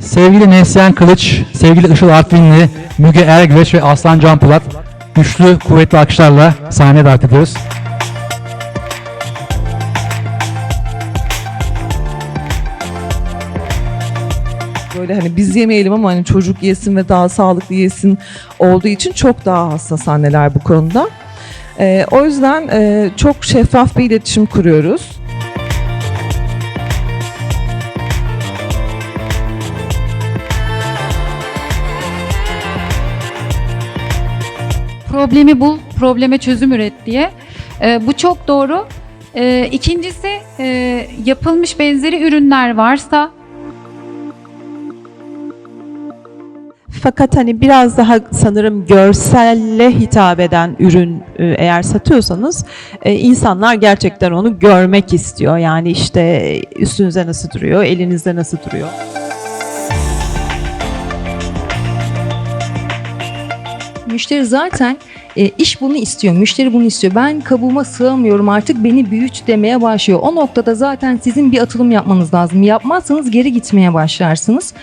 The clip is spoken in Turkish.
Sevgili Neslihan Kılıç, sevgili Işıl Artvinli, Müge Ergüveç ve Aslan Can Polat güçlü, kuvvetli alkışlarla sahneye davet ediyoruz. Böyle hani biz yemeyelim ama hani çocuk yesin ve daha sağlıklı yesin olduğu için çok daha hassas anneler bu konuda. Ee, o yüzden e, çok şeffaf bir iletişim kuruyoruz. Problemi bul, probleme çözüm üret diye. Ee, bu çok doğru. Ee, ikincisi e, yapılmış benzeri ürünler varsa Fakat hani biraz daha sanırım görselle hitap eden ürün e, eğer satıyorsanız e, insanlar gerçekten onu görmek istiyor. Yani işte üstünüze nasıl duruyor, elinizde nasıl duruyor. Müşteri zaten e, iş bunu istiyor, müşteri bunu istiyor. Ben kabuğuma sığamıyorum artık beni büyüt demeye başlıyor. O noktada zaten sizin bir atılım yapmanız lazım. Yapmazsanız geri gitmeye başlarsınız.